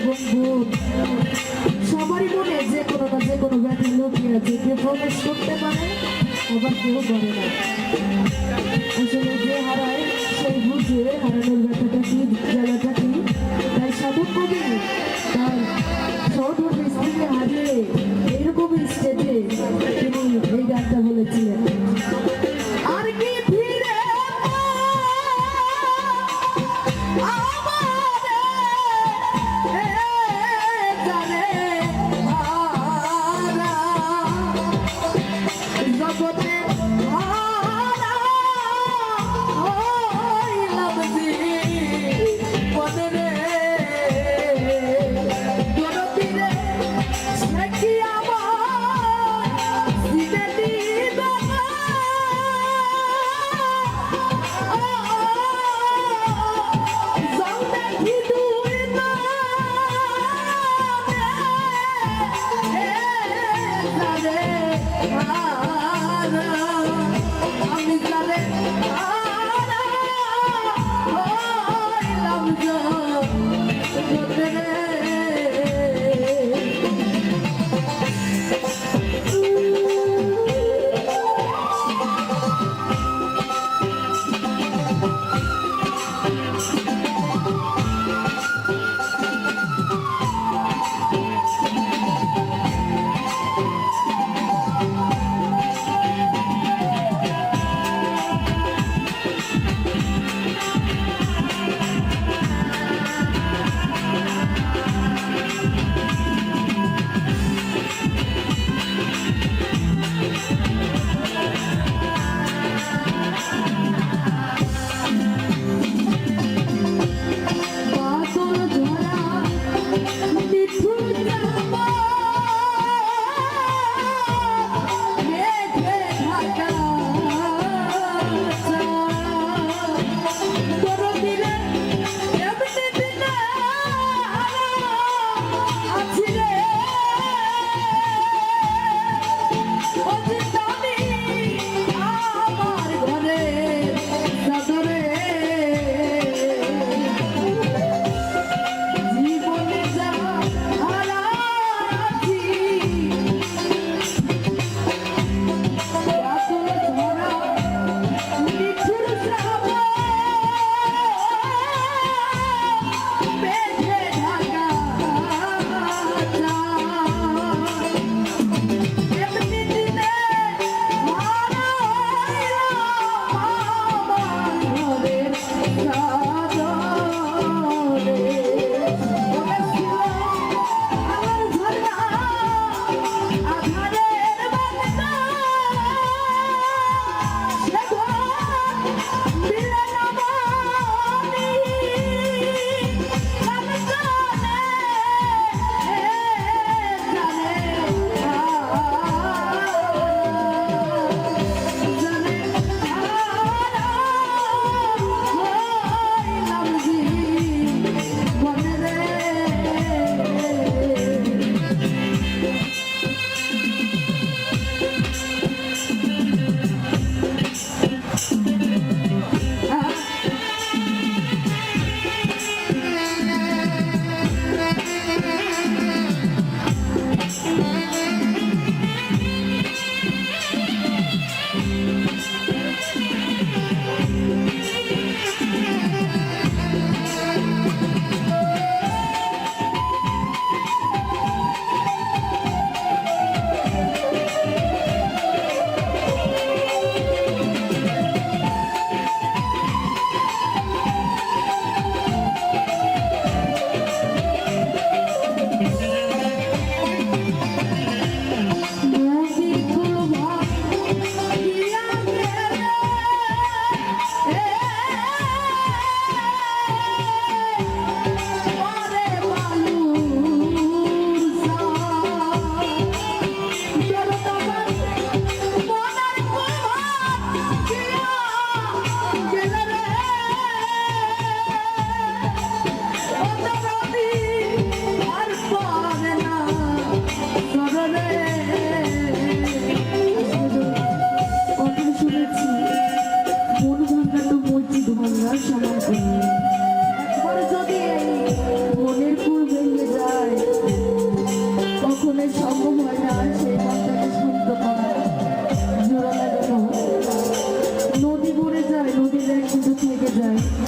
এবং বোন সবারই মনে যে কোনো না যে কোনো ব্যাধি লুকিয়ে আছে, কেউ প্রবেশ করতে পারে, আবার কেউ করে না। আসলে যে হারায়, সেই বুঝে হারানোর ব্যথাটা কি, জ্বালাটা কি? তাই সাধক কবি তার সহধর্মী স্ত্রীকে হারিয়ে এইরকমই স্টেজে তিনি এই গানটা বলেছিলেন।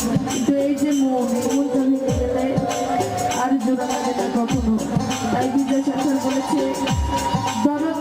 কিন্তু এই যে মন মন চলে গেলে আর জোড়া লাগে না কখনো। তাই বিদ্যাসাগর বলেছে ধরো